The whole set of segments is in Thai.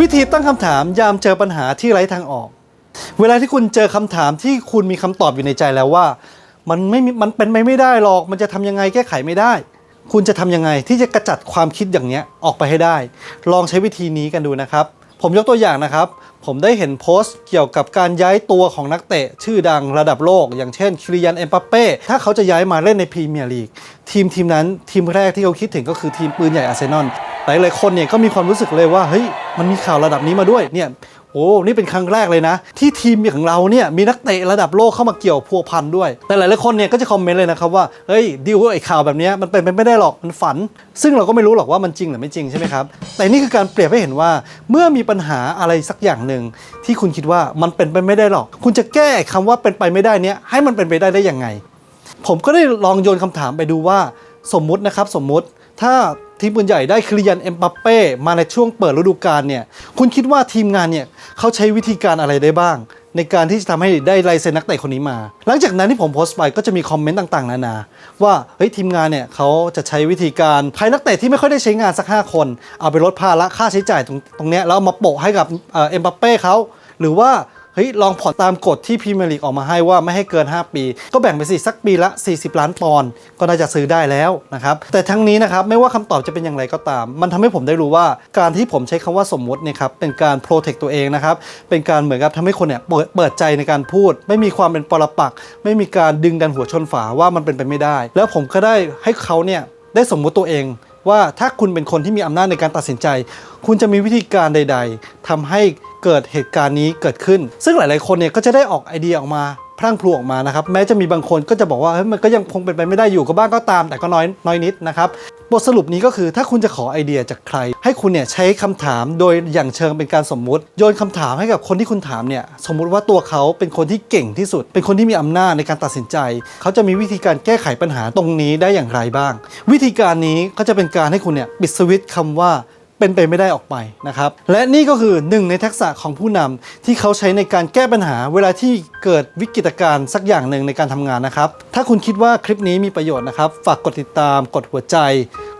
วิธีตั้งคำถามยามเจอปัญหาที่ไร้ทางออก เวลาที่คุณเจอคำถามที่คุณมีคำตอบอยู่ในใจแล้วว่า มันไม่มันเป็นไปไม่ได้หรอก มันจะทำยังไงแก้ไขไม่ได้ คุณจะทำยังไงที่จะกระจัดความคิดอย่างนี้ออกไปให้ได้ ลองใช้วิธีนี้กันดูนะครับ ผมยกตัวอย่างนะครับ ผมได้เห็นโพสต์เกี่ยวกับการย้ายตัวของนักเตะ ชื่อดังระดับโลก อย่างเช่นคิริยันเอ็มบัปเป้ถ้าเขาจะย้ายมาเล่นในพรีเมียร์ลีกทีมทีมนั้นทีมแรกที่เขาคิดถึงก็คือทีมปืนใหญ่อาร์เซนอล หลายหลายๆคนเนี่ยก็มีความรู้สึกเลยว่าเฮ้ยมันมีข่าวระดับนี้มาด้วยเนี่ยโอ้นี่เป็นครั้งแรกเลยนะ ที่ทีมของเราเนี่ยมีนักเตะระดับโลกเข้ามาเกี่ยวพัวพันด้วย แต่หลายๆคนเนี่ยก็จะคอมเมนต์เลยนะครับว่าเฮ้ยดิวไอ้ข่าวแบบนี้มันเป็นไปไม่ได้หรอกมันฝัน ซึ่งเราก็ไม่รู้หรอกว่ามันจริงหรือไม่จริงใช่ไหมครับแต่นี่คือการเปรียบให้เห็นว่า เมื่อมีปัญหาอะไรสักอย่างหนึ่งที่คุณคิดว่ามันเป็นไปไม่ได้หรอก คุณจะแก้คำว่าเป็นไปไม่ได้เนี้ยให้มันเป็นไปได้ได้ยังไง ผมก็ได้ลองโยนคำถามไปดูว่า สมมุตินะครับสมมุติถ้า ทีมปืนใหญ่ได้คริยันเอ็มบัปเป้มาในช่วงเปิดฤดูกาลเนี่ยคุณคิดว่าทีมงานเนี่ยเขาใช้วิธีการอะไรได้บ้าง ในการที่จะทำให้ได้ลายเซ็นนักเตะคนนี้มา หลังจากนั้นที่ผมโพสต์ไปก็จะมีคอมเมนต์ต่างๆ นานาว่าเฮ้ยทีมงานเนี่ยเขาจะใช้วิธีการภายนักเตะที่ไม่ค่อยได้ใช้งานสัก 5 คน เอาไปลดภาระค่าใช้จ่ายตรงตรงเนี้ยแล้วเอามาโปะให้กับเอ่อ็มบัปเป้เขาหรือว่า เฮ้ยลองผ่อนตามกฎที่พรีเมียร์ลีกออกมาให้ว่าไม่ให้เกิน 5 ปี ก็แบ่งไปสิสักปีละ 40 ล้านปอนด์ก็น่าจะซื้อได้แล้วนะครับแต่ทั้งนี้นะครับไม่ว่าคำตอบจะเป็นอย่างไรก็ตาม มันทำให้ผมได้รู้ว่าการที่ผมใช้คำว่าสมมุติเนี่ยครับเป็นการโปรเทคตัวเองนะครับเป็นการเหมือนกับทำให้คนเนี่ยเปิดเปิดใจในการพูด ไม่มีความเป็นปรปักษ์ไม่มีการดึงดันหัวชนฝาว่ามันเป็นไปไม่ได้ แล้วผมก็ได้ให้เขาเนี่ยได้สมมุติตัวเองว่าถ้าคุณเป็นคนที่มีอำนาจในการตัดสินใจ คุณจะมีวิธีการใด ๆทำให้ เกิดเหตุการณ์นี้เกิดขึ้น ซึ่งหลาย ๆ คนเนี่ยก็จะได้ออกไอเดียออกมาพรั่งพลูออกมานะครับ แม้จะมีบางคนก็จะบอกว่ามันก็ยังคงเป็นไปไม่ได้อยู่ก็บ้างก็ตาม แต่ก็น้อยน้อยนิดนะครับบทสรุปนี้ก็คือถ้าคุณจะขอไอเดียจากใคร ให้คุณเนี่ยใช้คำถามโดยอย่างเชิงเป็นการสมมุติ โยนคำถามให้กับคนที่คุณถามเนี่ยสมมุติว่าตัวเขาเป็นคนที่เก่งที่สุด เป็นคนที่มีอำนาจในการตัดสินใจ เขาจะมีวิธีการแก้ไขปัญหาตรงนี้ได้อย่างไรบ้าง วิธีการนี้ก็จะเป็นการให้คุณเนี่ยปิดสวิตช์คำว่า เป็นไปไม่ได้ออกไปนะครับ และนี่ก็คือหนึ่งในทักษะของผู้นำที่เขาใช้ในการแก้ปัญหาเวลาที่เกิดวิกฤตการณ์สักอย่างหนึ่งในการทำงานนะครับ ถ้าคุณคิดว่าคลิปนี้มีประโยชน์นะครับ ฝากกดติดตาม กดหัวใจ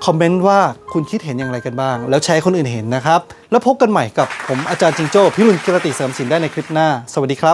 คอมเมนต์ว่าคุณคิดเห็นอย่างไรกันบ้าง แล้วแชร์คนอื่นเห็นนะครับ แล้วพบกันใหม่กับผมอาจารย์จิงโจ้พิรุณกิรติเสริมสินได้ในคลิปหน้า สวัสดีครับ